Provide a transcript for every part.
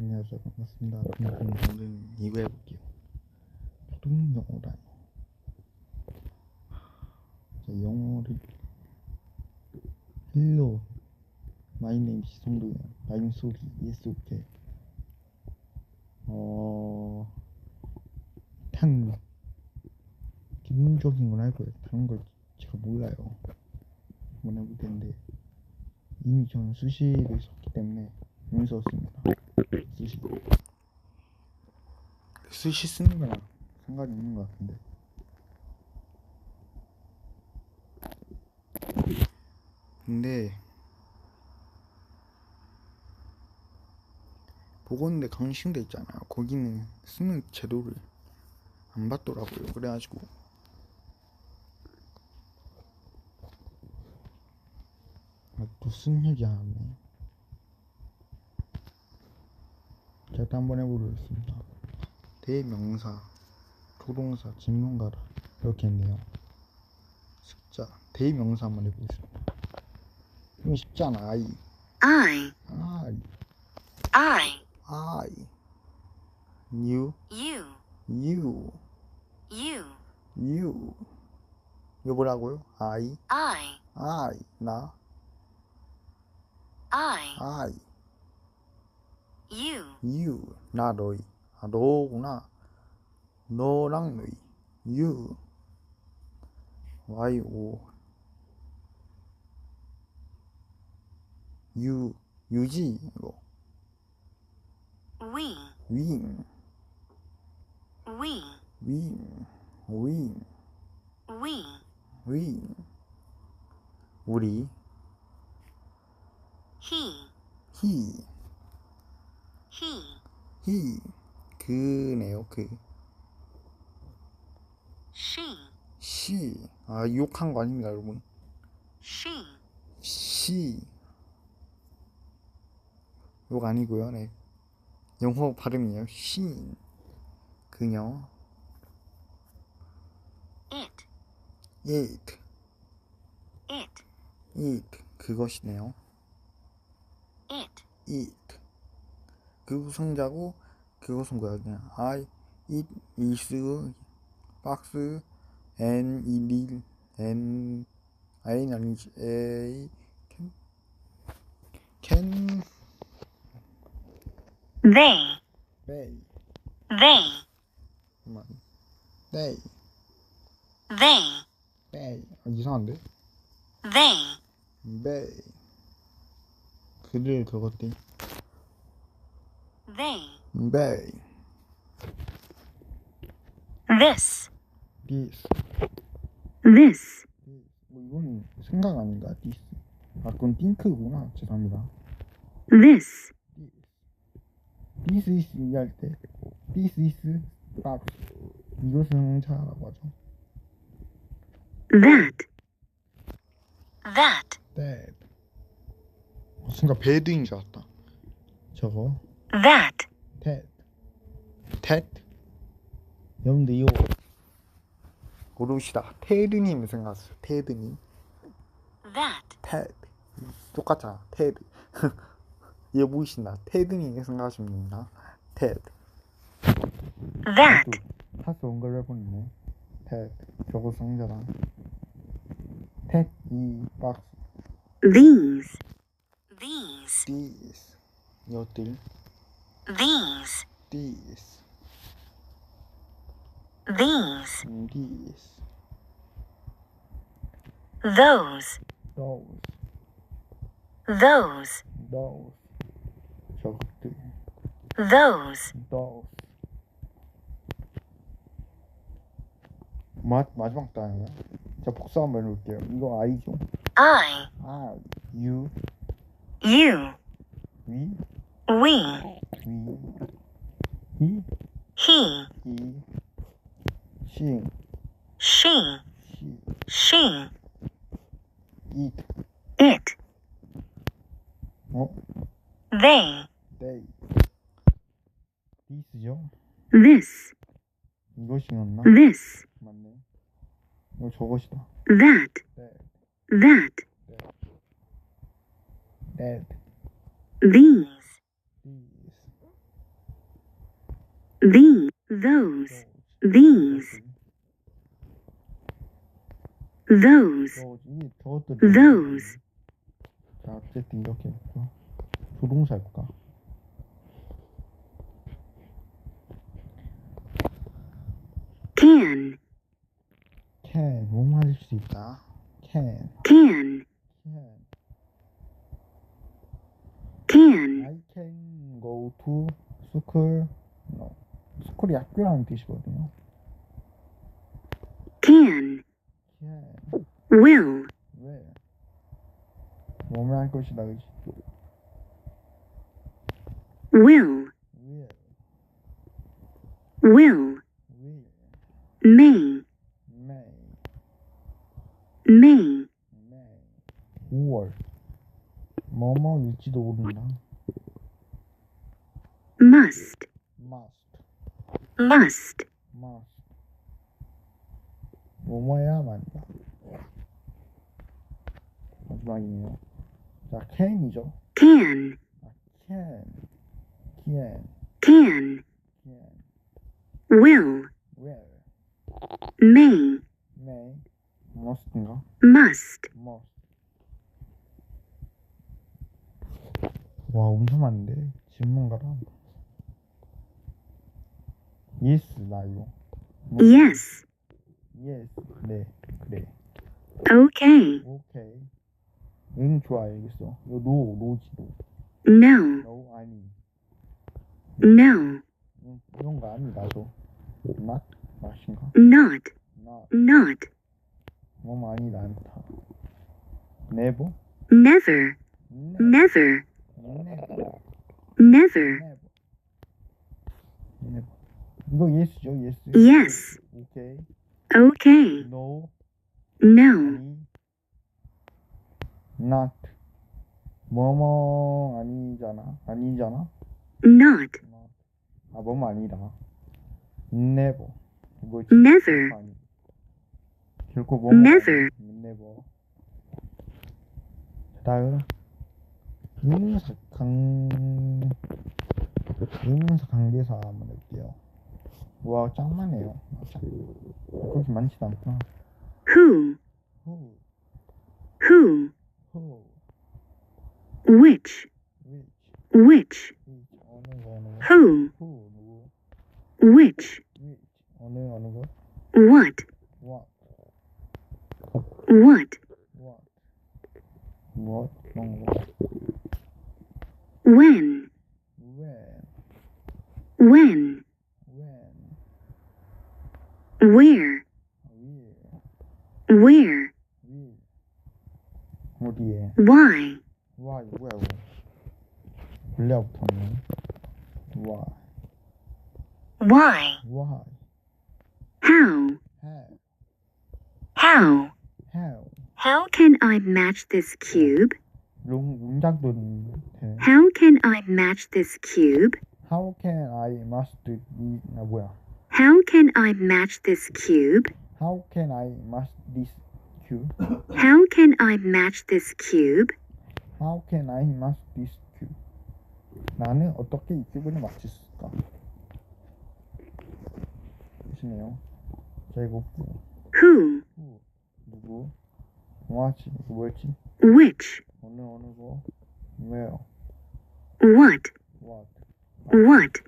안녕하세요. 반갑습니다. 그냥 오늘 이거 해볼게요. 초등 영어란 자 영어를 Hello My name is 송도현 I'm sorry Yes okay. 어 일단 기본적인 건 알고요. 다른 걸 제가 몰라요. 한번 해볼 텐데. 이미 저는 수시를 썼기 때문에 못 썼습니다 수시 쓰는 거랑 상관이 없는 것 같은데. 근데 보건대 강신대 있잖아요 거기는 쓰는 제도를 안 받더라고요. 그래가지고. 아, 또쓴 얘기 안 하네 제가 또 한번 해보겠습니다. 대명사 조동사 직문가라 이렇게 했네요. 숫자 대명사 한번 해보겠습니다. 이거 쉽잖아 I. I, I. I, I you you, you you, you 이거 뭐라고요? I. I, I 나. I, I you. you na rồi à, đô cũng là no lăng rồi you why u you you gì rồi we we we we we we we 우리 he he he, 히 그네요 그 she, 시. 아, 욕한 거 아닙니다, 여러분. she, 시. 욕 아니고요, 네. 영어 발음이에요. 시. 그녀. it, it. it, it. 그것이네요. it, it. 그것은 그것은 뭐야, 그냥. I, it, is, box, and, it, and, I 아니지, a, can, can, they, bay. they, 잠깐만. they, they, bay. 아, 이상한데? they, bay. 그들 그것들. They, bay. this, this. this, 뭐 이건 생각 아닌가? this. 아 그건 띵크구나. 죄송합니다. this, this is 얘기할 때 this is box. 이것은 차라고 하죠. that, that, that. 어, 순간 배드인 줄 알았다. 저거. That, that. that. 여러분들 이거 모르시다. 테드님 생각났어요. 테드님. that, 테드 똑같잖아. 테드 얘 보이신다. 테드님 생각하시면 됩니다. 테드 that, 타스 온걸 해보네. 테드 저거 상자다. 테이 박스. These, these, 디스 이것들 these, 디스 these, 디스 those, those those, those 저것들 those, those 마, 마지막 단어야 자 복수 한번 해볼게요 이거 아이죠 I, 아 you you, we we. He. He she. She. She. It. It they. They. This this. This. that. That. That. These the, those, these, those, those 이 저것들 Those. 자 어쨌든 이렇게 해볼까 조동사 해볼까 can, can 뭐 맞을 수 있다 can can, can can, I can go to school no 스쿨이 학교라는 뜻이거든요 can, can will, 왜 몸을 할 것이다 그지 will, will will, will may, may may, may 5월 뭐뭐일지도 모른다 must, must Must, must 뭐뭐해야 만 다 마지막이네요 자 can이죠 can, 아, can can can, can will, will may, may must인가 must, must 와 엄청 많은데 질문가라 Yes だよ。Yes. Yes でくれ。Okay. Okay. You try ですよ。よどうどうちどう。No. No I mean. No. よんがあみだぞ。Not. Not. Not. Not. もまあにだんた。Never. Never. Never. Never. Never. Never. 이거 yes죠 yes yes, 오케이. Okay, no. No, 아니. Not. 뭐뭐 아니잖아. 아니잖아? Not. 아 뭐뭐 아니다 never. 이거지 never, 아니. 결코 뭐뭐 Never. 아니. never. 다음 의문사 강 의문사 관계사 한번 해볼게요 와 짱많네요 짱. 그렇게 많지도 않구나 who, who who, who which, which which, which 어느 거 어느 거 who, who 누구 which, which 어느 어느 거 what, what what, what what 그런 거 when, when when, when Where? Where? Why? Why? Where? Left me. Why? Why? Why? How? How? How? How? How can I match this cube? How can I match this cube? How can I match this cube? How can I match this cube? how can I master this cube How can I match this cube? How can I master this cube? 나는 어떻게 이 큐브를 맞출 수 있을까? 보시네요. 자 이거 후, Who, 후 누구? 뭐하지? 이거 뭐였지? which, 어느 어느 거? where? what, what? what,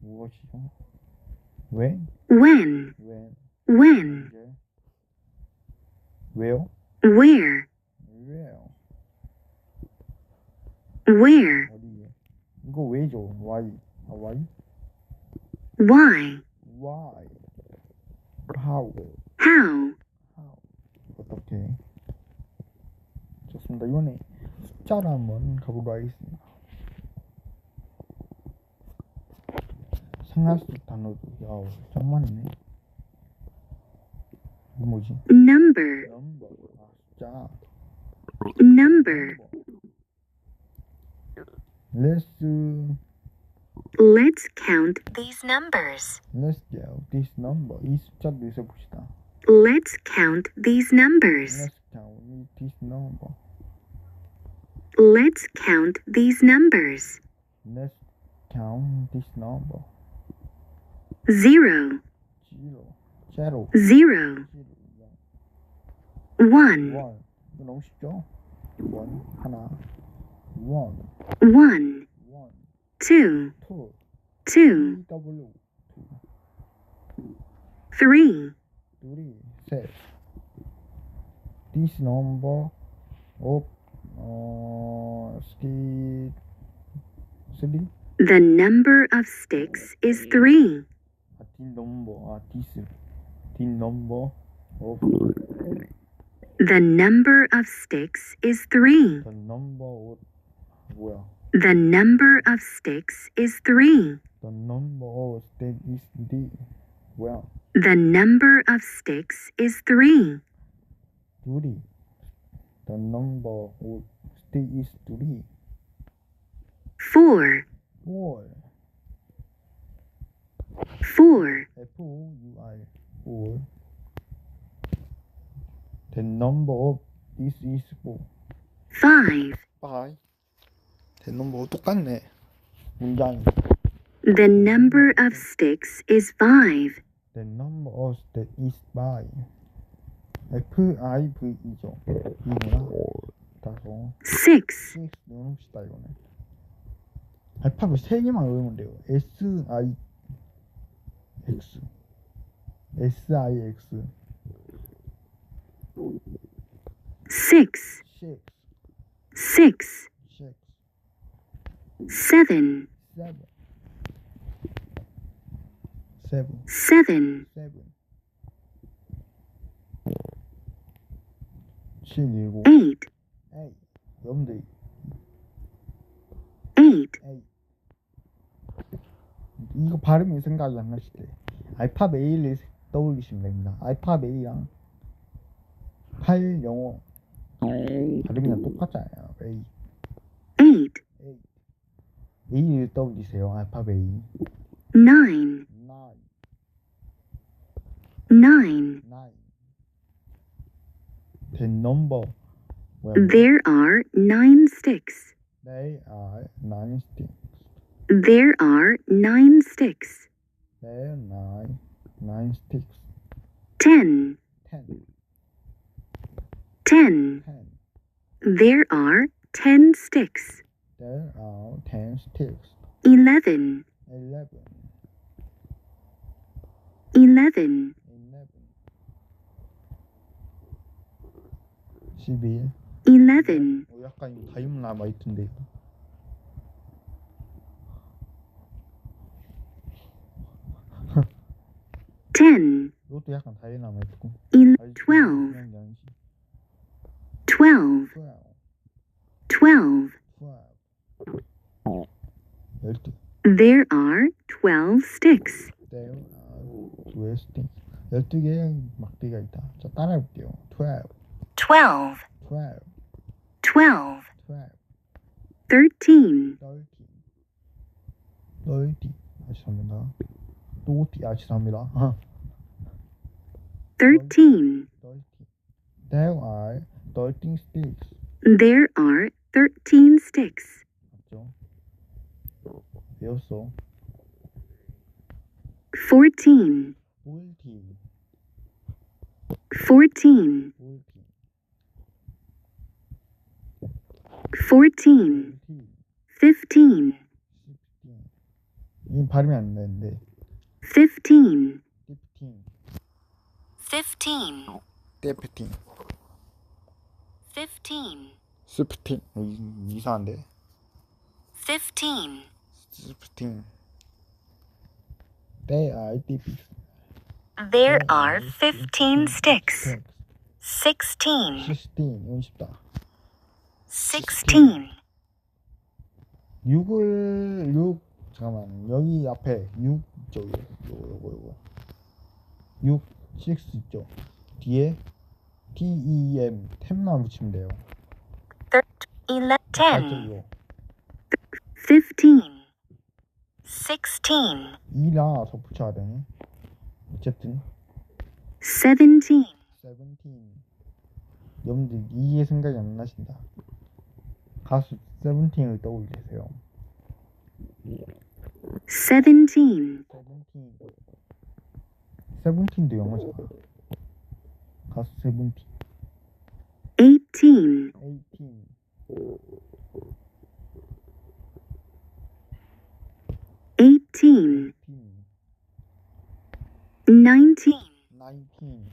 무엇이죠? When? when, when? when, 언제? where? where, where? 어디에? 이거 왜죠? why? 아 why? why, why? how? how, how? 어떻게? 좋습니다. 이번에 숫자로 한번 가보도록 하겠습니다. 생활수 단어도 야우 짱 많네. 이거 뭐지? number, 넘버 아 숫자 number. Let's Let's count these numbers. let's go this number 이 숫자도 있어 봅시다. Let's count these numbers. Let's count this number. Let's count these numbers. Let's count this number. zero, zero, one, one, two, two, three. This number of uh, ski, The number of sticks is three number The number of sticks is three. The number of The number of sticks is three. The number of sticks is three. Well. The number of sticks is three. Three. The number of sticks is three. Four. Four. four, F O U R four the number of this is four five. five the number 똑같네 문장이 The number of sticks is five. the number of state is five F I V E죠 이구나 다섯 Six, 6 넣어놓읍시다 이거는 알파벳 3개만 외우면 돼요 S I Six. Six. Six. Seven. Eight. Eight. Doğru değil. Eight. Eight. 이거 발음이 생각이 안 나실 때 알파벳 A를 떠올리시면 됩니다 알파벳 A랑 8 영어 발음이랑 똑같잖아요 A A를 떠올리세요 알파벳 A nine, 9 nine. 9 The number 뭐야 There are nine sticks. They are nine sticks There are nine sticks. There are nine nine sticks Ten, ten ten. ten There are ten sticks. There are ten sticks Eleven, eleven eleven, eleven 십일 eleven, 어, 약간 이거 다이문 남아 있던데 이거. ten, 이것도 약간 다이 남아 있고 el- twelve, twelve, twelve twelve. twelve 열두 There are twelve sticks. There are twelve sticks 열두 개의 막대기가 있다 자 따라해볼게요 twelve Twelve, twelve twelve, twelve thirteen, thirteen thirty 아 죄송합니다 또티 아 아, thirteen. thirteen There are thirteen sticks There are thirteen sticks. 맞죠? 배웠어 Fourteen, fourteen fourteen, fourteen fourteen, fifteen fifteen, sixteen 이 발음이 안 되는데 fifteen, fifteen fifteen, fifteen fifteen, fifteen 어, 이- 이상한데 fifteen, fifteen They are fifteen There are fifteen sticks. sticks Sixteen, sixteen 이건 쉽다 sixteen, 6을 6 잠깐만. 여기 앞에 6 있죠 요거 요거 요거. 6 6 있죠? 뒤에 T E M 10만 붙이면 돼요. eleven, 살짝 ten, 이거 fifteen, sixteen, 2라 더 붙여야 되네 어쨌든. seventeen, 17 여러분들 이게 생각이 안 나신다. 가수 세븐틴을 떠올리세요 seventeen, 세븐틴 세븐틴도 영어잖아. 가수 세븐틴. 18, 에이틴. eighteen, 에이틴. nineteen, 나인틴.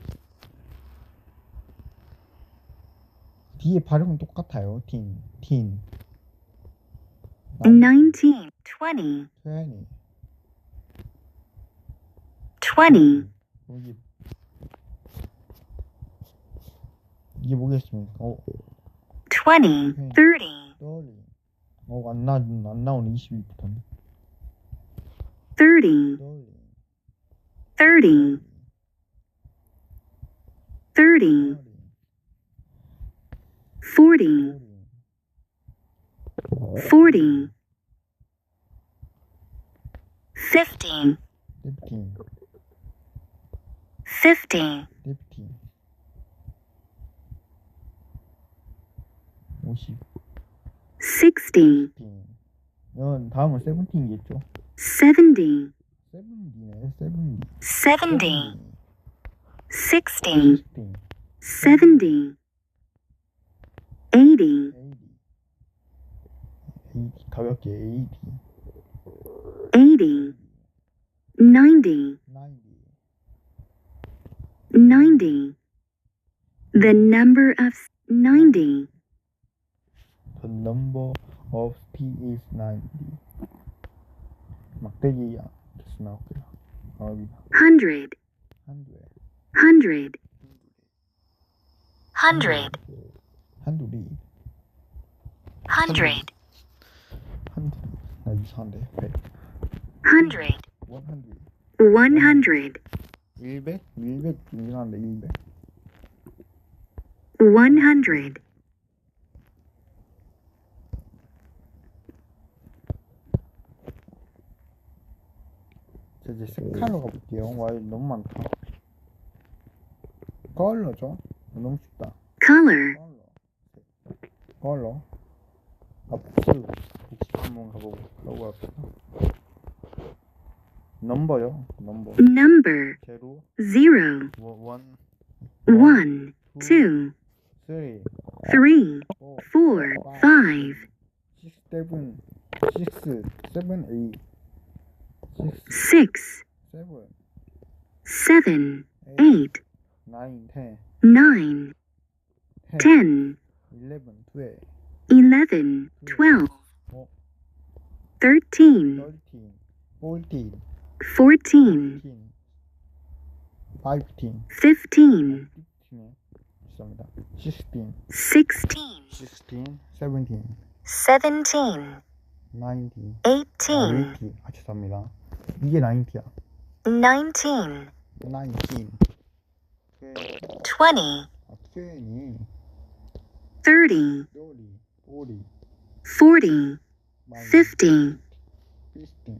뒤에 발음은 똑같아요. 틴, 틴. nineteen, twenty, 트웬티. twenty, 여기 이게 뭐겠습니까? 어, twenty, thirty, 떨리. 어, 안 나, 안 나오네 22부터는. thirty, 떨리. thirty, thirty, forty, forty, fifty, 딥틴, fifty, 딥틴. 50. sixty, 틴. 이건 다음은 세븐틴이겠죠? seventy, 세븐디네, 세븐디. seventy, sixty, 시스틴, seventy, eighty, each 80. 80. 90. 90. 90. The number of 90. The number of P is 90. 막대기야. 나올게요. 100. 100. 100. 100. 100. 100. hundred. No, it's hundred. Wait. Hundred. One hundred. One hundred. 100? 100 중요한데 100. 100. 100. 이제 세칼로 가볼게요. 와 너무 많다. 컬러죠? 너무 쉽다. 컬러. 컬러. 컬러. 아, 붙이고. 한번 가보고 가보고 합시다. 넘버요. 넘버. number, 제로. zero, 원. one, two, 쓰리. three, 포. four, five, 식스 세븐. 식스 세븐 에잇. 식스 six, 세븐. seven, 에잇. eight, 나인 텐. nine, 텐. ten, 일레븐 트웰. eleven, twelve, 13, 13 14, 14, 15, 15, 16, 16, 16, 17, 17, 19, 18, 18 하셨습니다. 이게 90야. 19, 19, 20, 20, 30, 30, 40, 40, fifteen. fifty,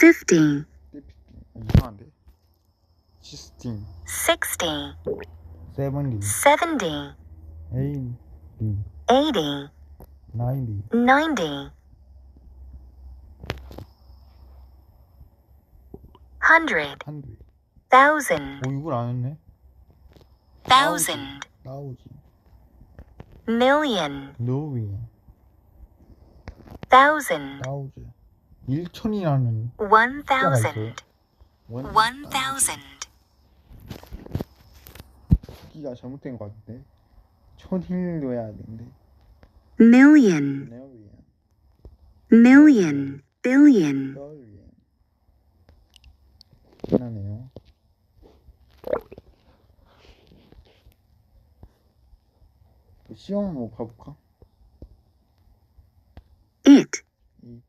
fifteen. 아, 이상한데. sixteen. sixty, seventy. seventy, eighty. eighty, ninety. ninety, hundred, hundred. thousand, 어 이걸 안 했네. thousand, 나오지. million, Thousand, 나오지. 일천이라는 one 숫자가 있어요. thousand, 원. one thousand, 기가 잘못된 것 같은데. 천일로 해야 되는데. million, 네오위야. million, billion, 너위야. 끝나네요. 시험 한번 가볼까? it, 이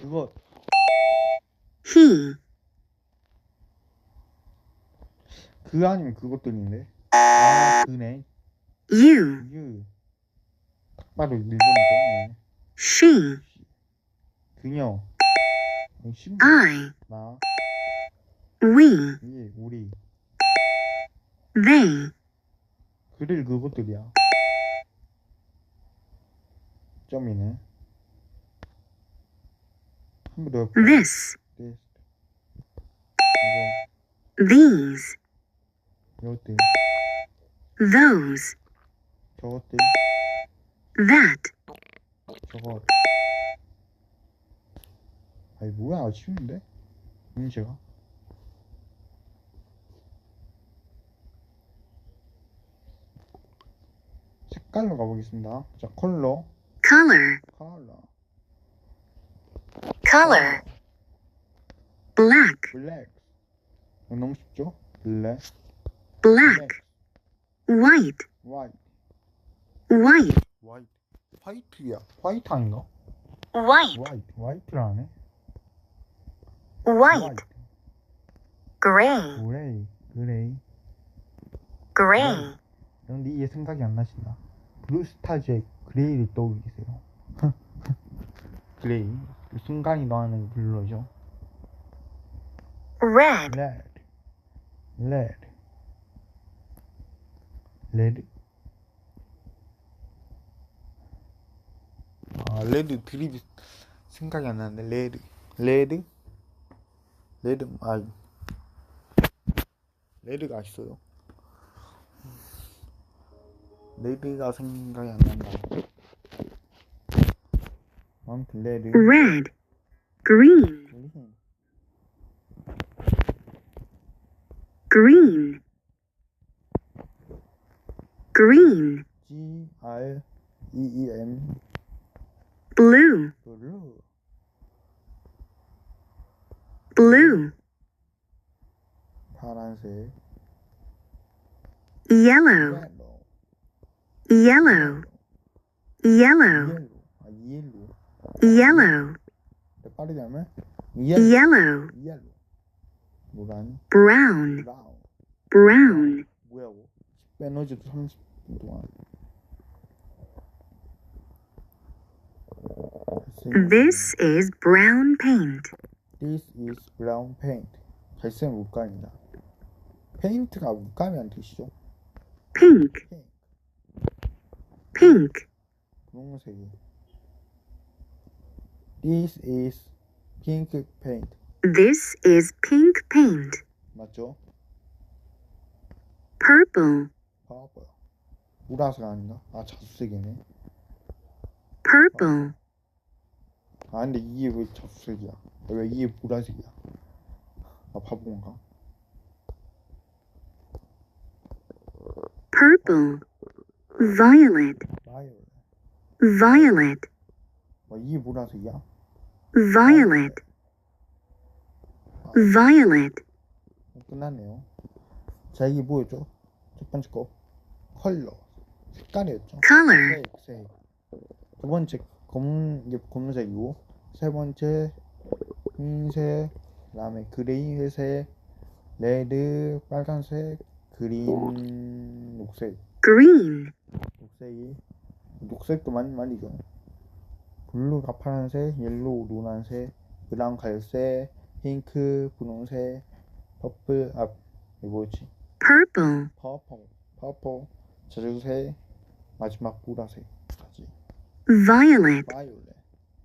그거 he, 그 아니면 그것들인데. 아 그네. 유. 딱 봐도 she, 그녀. 어, 신부. I, 나. we, 예, 우리. they, 그릴 그것들이야. 점이네. This, 네. these, those, that, 저것. 아니 뭐야. 쉬운데? 문제가. 색깔로 가보겠습니다. 자 컬러, color, 컬러, color, black, 블랙. 이거 너무 쉽죠? 블랙, black, white, 화이트, white, 화이트, 화이트야. 화이트 아닌가? white, 화이트, 화이트를 안 해? white, gray, 그레이, 그레이. gray, 그런데 이게 생각이 안 나신다. 브루스타즈의 그레이를 떠올리세요. 그레이. 그 순간이 너하는 블러죠. red, 레드, 레드, 레드. 아 레드 드립이 생각이 안 나는데 레드, 레드, 레드 아 레드가 있어요. 레드가 생각이 안 난다. 아무튼 레드. red, green, 그린. green, green, G R E E N blue, 블루 blue, 파란색 yellow, 옐로 yellow, yellow, 옐로 아 옐로 yellow, 빠르게 하면 옐로 yellow, 옐로 노란 brown, 브라운 brown, 뭐야고 에너지도 30분 동안 This is brown paint. This is brown paint 갈색 물감입니다 페인트가 물감이란 뜻이죠 Pink, 핑크 pink. 분홍색이 This is pink paint This is pink paint. 맞죠? Purple, 봐봐요 보라색 아닌가? 아 자수색이네 purple, 아 근데 이게 왜 자수색이야 왜 이게 보라색이야 아 바본가 purple, violet, 바이올렛 violet, 와 이게 보라색이야 violet, violet, 어, 끝났네요. 자 이게 뭐였죠? 첫 번째 거. 컬러. 색깔이었죠? Color, 색, 색. 두 번째 검은 이게 검은색이고 세 번째 흰색 그다음에 그레이 회색 레드 빨간색 그린 녹색. Green, 녹색이 녹색도 많이 말이죠 블루가 파란색 옐로우 노란색 브라운 갈색 핑크 분홍색 퍼플 아 이거 뭐였지? Purple, 퍼플 퍼플 자주색 마지막 보라색까지. Violet, 바이올렛.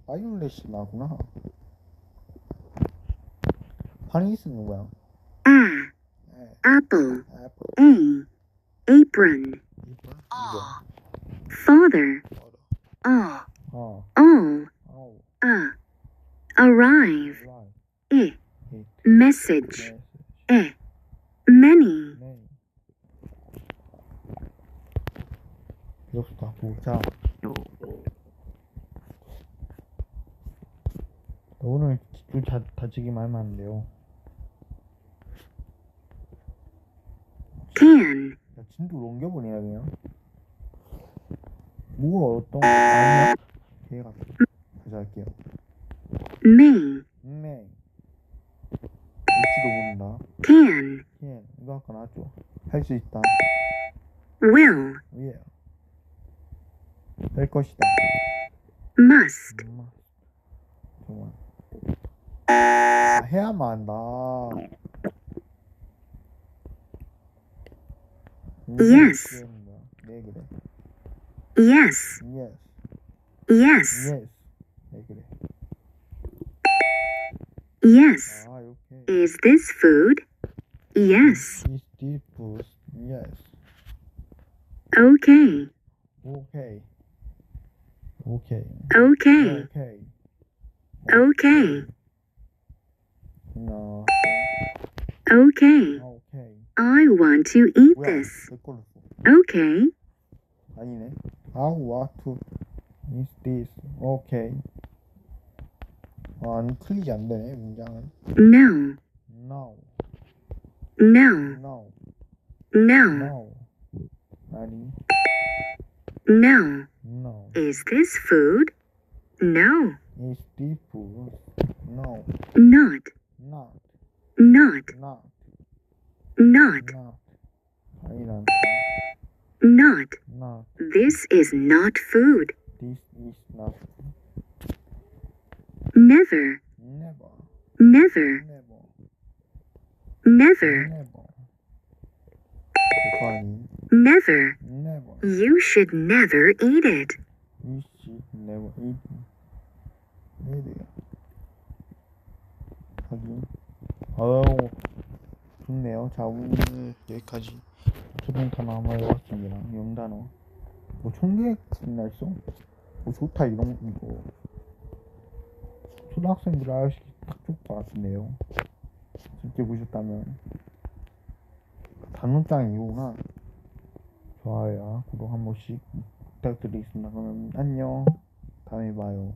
바이올렛이 나구나. 파리스는 뭐야? a, 에, apple, 애플 a, apron, 이거. 이거 father, 알아 a, 어 all, 아우 a, arrive, 라이 i, message, 네 e, many, 네. 이렇다 보자. 오늘 좀 다, 다치기만 하면 안 돼요. Can, 야, 진도 옮겨버리냐 그냥 뭐가 어떤 아니야 걔가 다시 할게요. may, 네 위치도 모른다. can, 예 이거 아까 나왔죠? 할 수 있다. will, 예. 될 것이다. must, 엄마 정말. 아, 해야만 한다. Yes. 네 그래. Yes, yes yes, yes 네 그래 yes. 아 이렇게 Is this food? Yes. Is this food? Yes. Okay. Okay. Okay. Okay. Okay. Okay. No. Okay. Okay. I want to eat 뭐야? this. 내 걸로 써. Okay. 아니네. How what to is this? Okay. 아, 안 틀리지 안 되네 문장은. No. No. No. No. No. No. 아니. No. No. Is this food? No. Is this food? No. Not. Not. Not. Not. Not. Not. 아니란. Not. Not. This is not food. This is not. Never. Never. Never. Never. Never. Never. 그거 아니. Never. Never. You should never eat it. You should never eat. 네네. 하긴. 아유, 좋네요. 자, 오늘 여기까지 한번 해봤습니다. 영단어. 뭐 총계나 있어? 뭐 좋다 이런 이거. 초등학생들 알기 딱 좋을 것 같은데요. 재밌게 보셨다면 단문장이구나. 좋아요, 구독 한 번씩 부탁드리겠습니다. 그러면 안녕. 다음에 봐요.